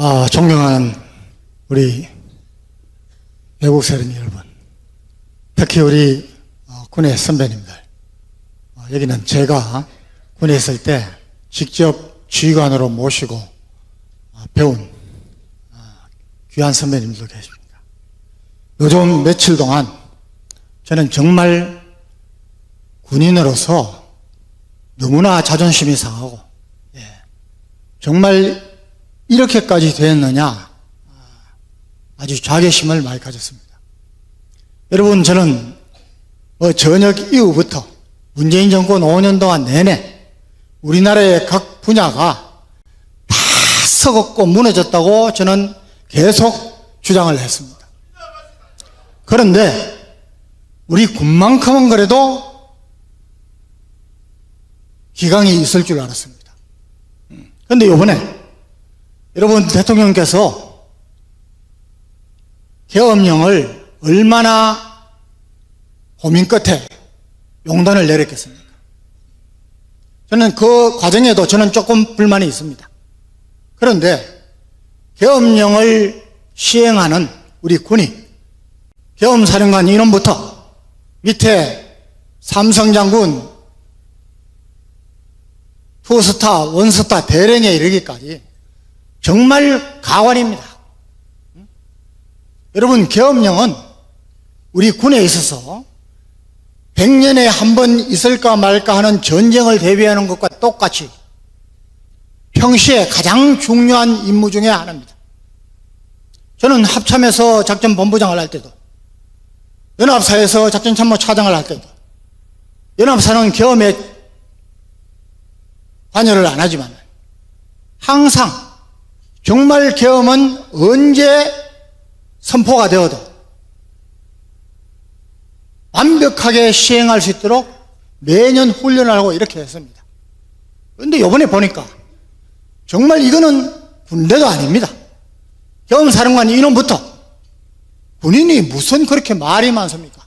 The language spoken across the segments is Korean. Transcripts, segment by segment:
아, 존경하는 우리 외국 세력 여러분, 특히 우리 어, 군의 선배님들, 어, 여기는 제가 군에 있을 때 직접 지휘관으로 모시고 어, 배운 어, 귀한 선배님도 계십니다. 요즘 며칠 동안 저는 정말 군인으로서 너무나 자존심이 상하고 예, 정말 이렇게까지 되었느냐 아, 아주 자괴심을 많이 가졌습니다. 여러분 저는 뭐 저녁 이후부터 문재인 정권 5년 동안 내내 우리나라의 각 분야가 다 썩었고 무너졌다고 저는 계속 주장을 했습니다. 그런데 우리 군만큼은 그래도 기강이 있을 줄 알았습니다. 그런데 이번에 여러분 대통령께서 계엄령을 얼마나 고민 끝에 용단을 내렸겠습니까? 저는 그 과정에도 저는 조금 불만이 있습니다. 그런데 계엄령을 시행하는 우리 군이 계엄사령관 인원부터 밑에 삼성 장군 투스타, 원스타, 대령에 이르기까지 정말 가관입니다. 여러분, 계엄령은 우리 군에 있어서 100년에 한 번 있을까 말까 하는 전쟁을 대비하는 것과 똑같이 평시에 가장 중요한 임무 중에 하나입니다. 저는 합참에서 작전본부장을 할 때도 연합사에서 작전참모 차장을 할 때도 연합사는 계엄에 관여를 안 하지만 항상 정말 계엄은 언제 선포가 되어도 완벽하게 시행할 수 있도록 매년 훈련을 하고 이렇게 했습니다. 그런데 이번에 보니까 정말 이거는 군대도 아닙니다. 계엄사령관 인원부터 군인이 무슨 그렇게 말이 많습니까?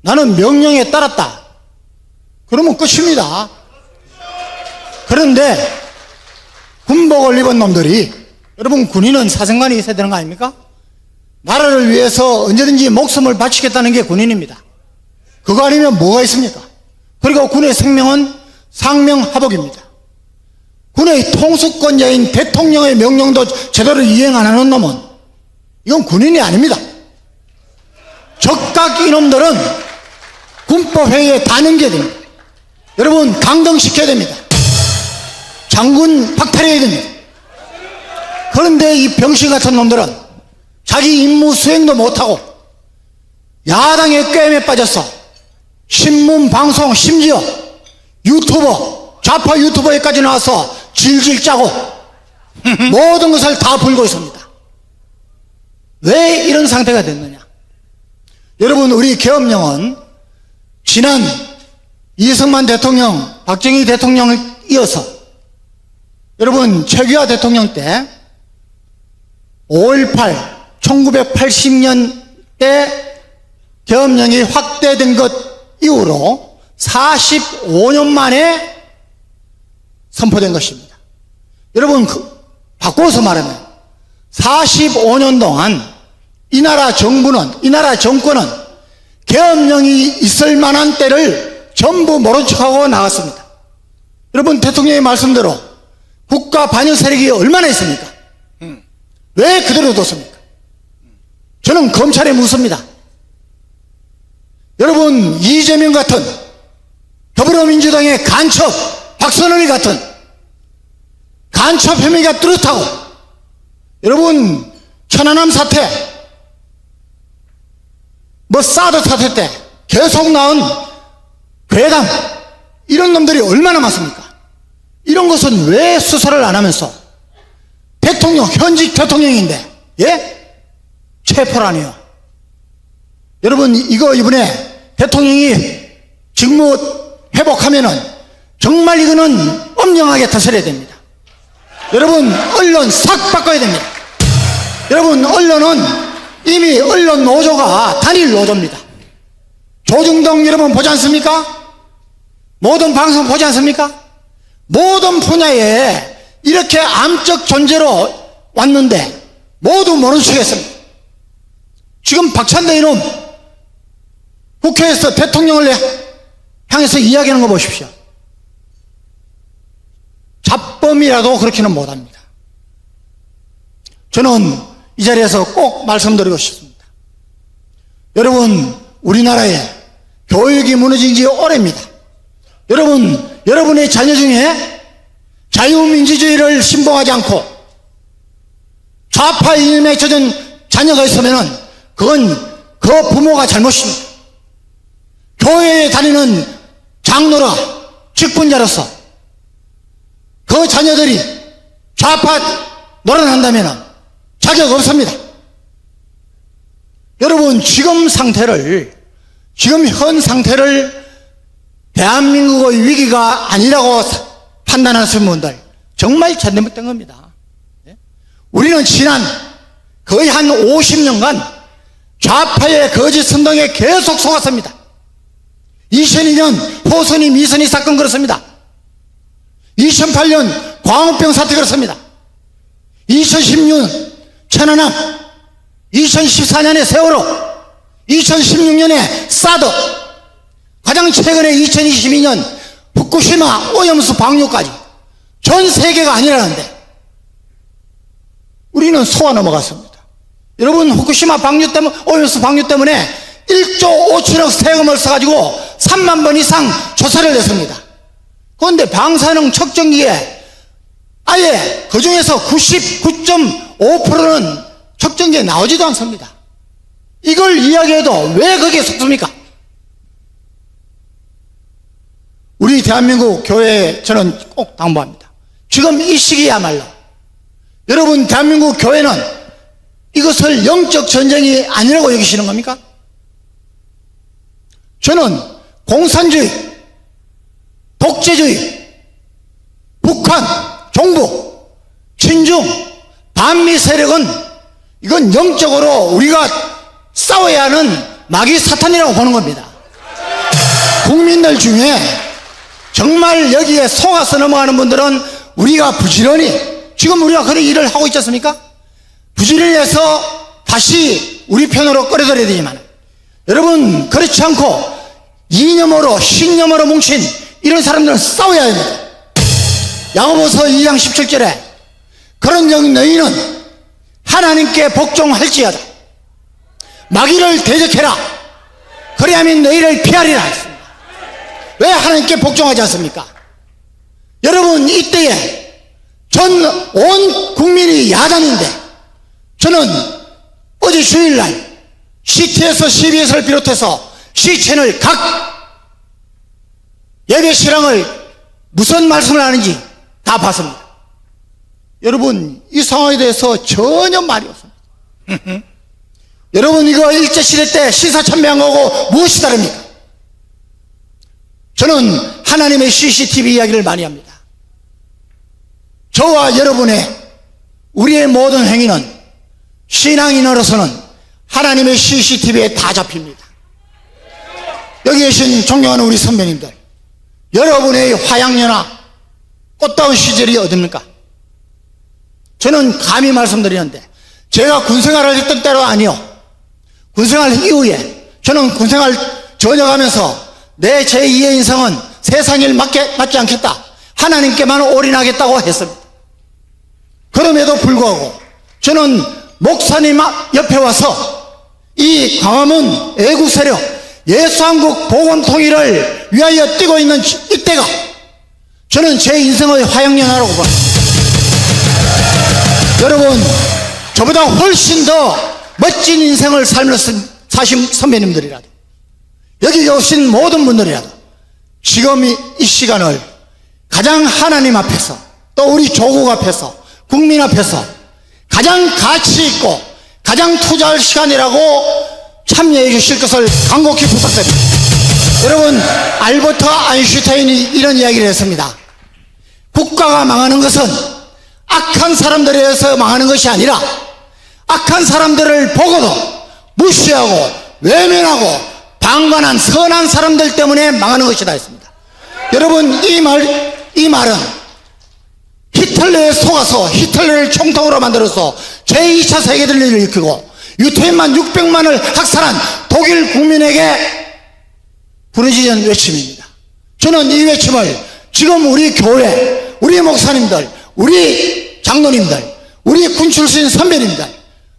나는 명령에 따랐다. 그러면 끝입니다. 그런데 군복을 입은 놈들이 여러분 군인은 사생관이 있어야 되는 거 아닙니까? 나라를 위해서 언제든지 목숨을 바치겠다는 게 군인입니다. 그거 아니면 뭐가 있습니까? 그리고 군의 생명은 상명하복입니다. 군의 통수권자인 대통령의 명령도 제대로 이행 안 하는 놈은 이건 군인이 아닙니다. 적각 이놈들은 군법회의에 다 넘겨야 됩니다. 여러분 강등시켜야 됩니다. 장군 박탈해야 됩니다. 그런데 이 병신 같은 놈들은 자기 임무 수행도 못하고 야당의 꿰매 빠져서 신문, 방송, 심지어 유튜버, 좌파 유튜버에까지 나와서 질질 짜고 모든 것을 다 불고 있습니다. 왜 이런 상태가 됐느냐? 여러분, 우리 계엄령은 지난 이승만 대통령, 박정희 대통령을 이어서 여러분, 최규하 대통령 때 5.18, 1980년 때 계엄령이 확대된 것 이후로 45년 만에 선포된 것입니다. 여러분, 그, 바꿔서 말하면 45년 동안 이 나라 정부는, 이 나라 정권은 계엄령이 있을 만한 때를 전부 모른 척하고 나갔습니다. 여러분, 대통령의 말씀대로 국가 반여 세력이 얼마나 있습니까? 왜 그대로 뒀습니까? 저는 검찰에 묻습니다. 여러분, 이재명 같은 더불어민주당의 간첩, 박선원이 같은 간첩 혐의가 뚜렷하고, 여러분, 천안함 사태, 뭐 사드 사태 때 계속 나온 괴담, 이런 놈들이 얼마나 많습니까? 이런 것은 왜 수사를 안 하면서 대통령, 현직 대통령인데, 예? 체포라니요. 여러분, 이거 이번에 대통령이 직무 회복하면은 정말 이거는 엄정하게 다스려야 됩니다. 여러분, 언론 싹 바꿔야 됩니다. 여러분, 언론은 이미 언론 노조가 단일 노조입니다. 조중동 여러분 보지 않습니까? 모든 방송 보지 않습니까? 모든 분야에 이렇게 암적 존재로 왔는데 모두 모른 척 했습니다. 지금 박찬대 이놈 국회에서 대통령을 향해서 이야기하는 거 보십시오. 잡범이라도 그렇게는 못합니다. 저는 이 자리에서 꼭 말씀드리고 싶습니다. 여러분, 우리나라에 교육이 무너진 지 오래입니다. 여러분, 여러분의 자녀 중에 자유민주주의를 신봉하지 않고 좌파 이념에 젖은 자녀가 있으면 그건 그 부모가 잘못입니다. 교회에 다니는 장로라 직분자로서 그 자녀들이 좌파 노란한다면 자격 없습니다. 여러분 지금 상태를 지금 현 상태를 대한민국의 위기가 아니라고 판단하시는 분들 정말 잘못된 겁니다. 예? 우리는 지난 거의 한 50년간 좌파의 거짓 선동에 계속 속았습니다. 2002년 포선이 미선이 사건 그렇습니다. 2008년 광우병 사태 그렇습니다. 2016년 천안함, 2014년에 세월호, 2016년에 사드, 가장 최근에 2022년 후쿠시마 오염수 방류까지 전 세계가 아니라는데 우리는 속아 넘어갔습니다. 여러분 후쿠시마 방류 때문에 오염수 방류 때문에 1조 5천억 세금을 써가지고 3만 번 이상 조사를 했습니다. 그런데 방사능 측정기에 아예 그 중에서 99.5%는 측정기에 나오지도 않습니다. 이걸 이야기해도 왜 거기에 속습니까? 우리 대한민국 교회에 저는 꼭 당부합니다. 지금 이 시기야말로 여러분 대한민국 교회는 이것을 영적 전쟁이 아니라고 여기시는 겁니까? 저는 공산주의, 독재주의, 북한, 종북, 친중, 반미 세력은 이건 영적으로 우리가 싸워야 하는 마귀 사탄이라고 보는 겁니다. 국민들 중에 정말 여기에 속아서 넘어가는 분들은 우리가 부지런히 지금 우리가 그런 일을 하고 있지 않습니까? 부지런히 해서 다시 우리 편으로 끌어들여야 되지만 여러분 그렇지 않고 이념으로 신념으로 뭉친 이런 사람들은 싸워야 합니다. 야고보서 2장 17절에 그런 영 너희는 하나님께 복종할지어다 마귀를 대적해라 그리하면 너희를 피하리라. 왜 하나님께 복종하지 않습니까? 여러분 이때에 전 온 국민이 야단인데 저는 어제 주일날 CT에서 CBS를 비롯해서 C채널 각 예배 실황을 무슨 말씀을 하는지 다 봤습니다. 여러분 이 상황에 대해서 전혀 말이 없습니다. 여러분 이거 일제시대 때 시사천명한 거고 무엇이 다릅니까? 저는 하나님의 CCTV 이야기를 많이 합니다. 저와 여러분의 우리의 모든 행위는 신앙인으로서는 하나님의 CCTV에 다 잡힙니다. 여기 계신 존경하는 우리 선배님들, 여러분의 화양연화 꽃다운 시절이 어딥니까? 저는 감히 말씀드리는데, 제가 군생활을 했던 때로 아니요. 군생활 이후에, 저는 군생활 전역하면서 내 제2의 인생은 세상 일 맞게, 맞지 않겠다. 하나님께만 올인하겠다고 했습니다. 그럼에도 불구하고, 저는 목사님 옆에 와서 이 광화문 애국 세력 예수한국 복원 통일을 위하여 뛰고 있는 이때가 저는 제 인생의 화양연화라고 봅니다. 여러분, 저보다 훨씬 더 멋진 인생을 살면서 사신 선배님들이라도 여기 오신 모든 분들이라도 지금 이, 이 시간을 가장 하나님 앞에서 또 우리 조국 앞에서 국민 앞에서 가장 가치 있고 가장 투자할 시간이라고 참여해 주실 것을 간곡히 부탁드립니다. 여러분, 알버트 아인슈타인이 이런 이야기를 했습니다. 국가가 망하는 것은 악한 사람들에 의해서 망하는 것이 아니라 악한 사람들을 보고도 무시하고 외면하고 방관한 선한 사람들 때문에 망하는 것이다 했습니다. 여러분, 이 말, 이 말은 히틀러에 속아서 히틀러를 총통으로 만들어서 제2차 세계대전을 일으키고 유태인만 600만을 학살한 독일 국민에게 부르짖은 외침입니다. 저는 이 외침을 지금 우리 교회, 우리 목사님들, 우리 장로님들, 우리 군 출신 선배님들,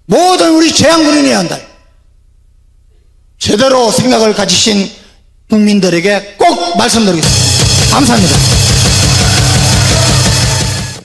모든 우리 재향군인회원들, 제대로 생각을 가지신 국민들에게 꼭 말씀드리겠습니다. 감사합니다.